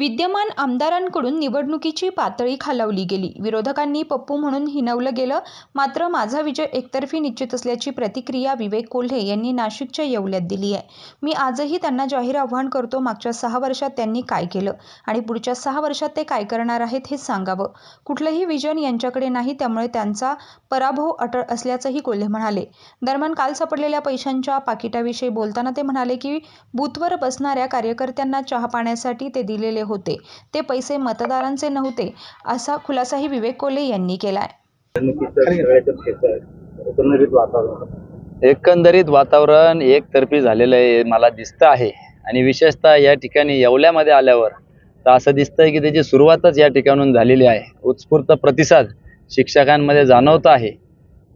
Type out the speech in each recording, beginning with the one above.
विद्यमान आमदारांकडून निवडणुकीची पातळी खालावली गेली. विरोधकांनी पप्पू म्हणून हिणवलं गेलं. मात्र माझा विजय एकतर्फी निश्चित असल्याची प्रतिक्रिया विवेक कोल्हे यांनी नाशिकच्या येवल्यात दिली आहे. मी आजही त्यांना जाहीर आव्हान करतो मागच्या सहा वर्षात त्यांनी काय केलं आणि पुढच्या सहा वर्षात ते काय करणार आहेत हे सांगावं. कुठलंही विजन यांच्याकडे नाही त्यामुळे त्यांचा पराभव अटळ असल्याचंही कोल्हे म्हणाले. दरम्यान काल सापडलेल्या पैशांच्या पाकिटाविषयी बोलताना ते म्हणाले की बूथवर बसणाऱ्या कार्यकर्त्यांना चहा पाण्यासाठी ते दिलेले होते. ते पैसे मतदारांचे नव्हते असा खुलासाही विवेक कोले यांनी केला एकंदरीत वातावरण एकंदरीत वातावरण एकतर्फी झालेलं आहे मला दिसतं आहे. आणि विशेषतः या ठिकाणी येवल्यामध्ये आल्यावर तर असं दिसतंय की त्याची सुरुवातच या ठिकाणून झालेली आहे. उत्स्फूर्त प्रतिसाद शिक्षकांमध्ये जाणवत आहे.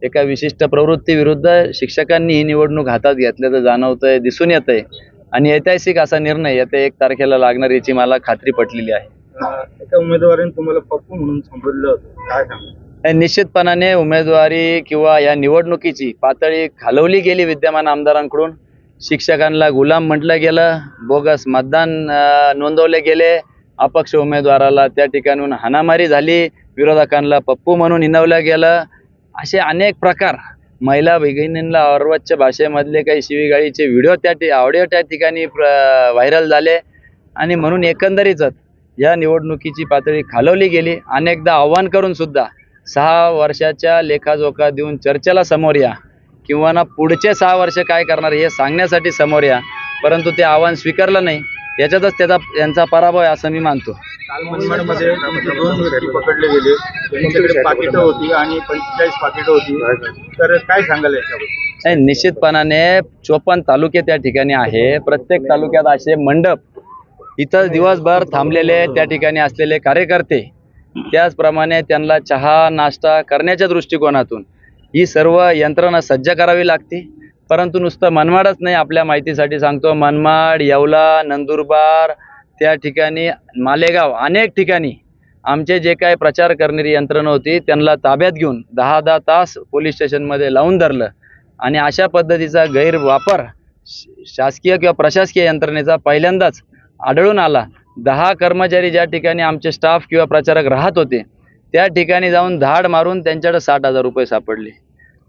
एका विशिष्ट प्रवृत्तीविरुद्ध शिक्षकांनी ही निवडणूक हातात घेतल्याचं जाणवतंय दिसून येतंय. आणि ऐतिहासिक असा निर्णय येत्या एक तारखेला लागणार याची मला खात्री पटलेली आहे. एका उमेदवाराने तुम्हाला पप्पू म्हणून संबोधलं काय निश्चितपणाने उमेदवारी किंवा या निवडणुकीची पातळी खालवली गेली विद्यमान आमदारांकडून. शिक्षकांना गुलाम म्हटलं गेलं बोगस मतदान नोंदवले गेले. अपक्ष उमेदवाराला त्या ठिकाणून हाणामारी झाली. विरोधकांना पप्पू म्हणून हिनवलं गेलं. असे अनेक प्रकार महिला भगिनींना अर्वच्च भाषेमधले काही शिवीगाळीचे व्हिडिओ त्या ठि ऑडिओ त्या ठिकाणी व्हायरल झाले. आणि म्हणून एकंदरीतच या निवडणुकीची पातळी खालवली गेली. अनेकदा आव्हान करून सुद्धा सहा वर्षाच्या लेखाजोखा देऊन चर्चेला समोर या. किंवा ना पुढचे सहा वर्ष काय करणार हे सांगण्यासाठी समोर या. परंतु ते आव्हान स्वीकारलं नाही. याच्यातच त्याचा यांचा पराभव आहे असं मी मानतो. काल मनमाडमध्ये तुमचे दोन व्यक्ती पकडले गेले. त्यांच्याकडे पाकिटं होती आणि पंचेचाळीस पाकिटं होती. तर काय सांगाल याच्याबद्दल? नाही निश्चितपणाने चोपन्न तालुके त्या ठिकाणी आहे. प्रत्येक तालुक्यात असे मंडप इथं दिवसभर थांबलेले त्या ठिकाणी असलेले कार्यकर्ते. त्याचप्रमाणे त्यांना चहा नाश्ता करण्याच्या दृष्टिकोनातून ही सर्व यंत्रणा सज्ज करावी लागते. परंतु नुसतं मनमाडच नाही आपल्या माहितीसाठी सांगतो. मनमाड येवला नंदुरबार त्या ठिकाणी मालेगाव अनेक ठिकाणी आमचे जे काय प्रचार करणारी यंत्रणा होती त्यांना ताब्यात घेऊन दहा दहा तास पोलीस स्टेशनमध्ये लावून धरलं. आणि अशा पद्धतीचा गैरवापर श- शासकीय किंवा प्रशासकीय यंत्रणेचा पहिल्यांदाच आढळून आला. दहा कर्मचारी ज्या ठिकाणी आमचे स्टाफ किंवा प्रचारक राहत होते त्या ठिकाणी जाऊन धाड मारून त्यांच्याकडे साठ हजार रुपये सापडले.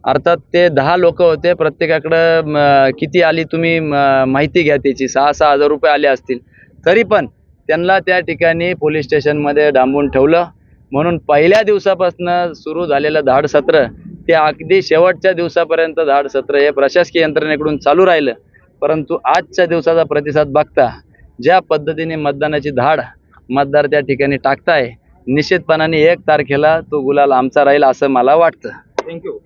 अर्थात ते दहा लोक होते प्रत्येकाकडं किती आली तुम्ही म, माहिती घ्या त्याची. सहा सहा हजार रुपये आले असतील. तरी पण त्यांना त्या ठिकाणी पोलीस स्टेशनमध्ये डांबून ठेवलं. म्हणून पहिल्या दिवसापासून सुरू झालेलं धाड सत्र ते अगदी शेवटच्या दिवसापर्यंत धाड सत्र हे प्रशासकीय यंत्रणेकडून चालू राहिलं. परंतु आजच्या दिवसाचा प्रतिसाद बघता ज्या पद्धतीने मतदानाची धाड मतदार त्या ठिकाणी टाकताय निश्चितपणाने एक तारखेला तो गुलाल आमचा राहील असं मला वाटतं. थँक्यू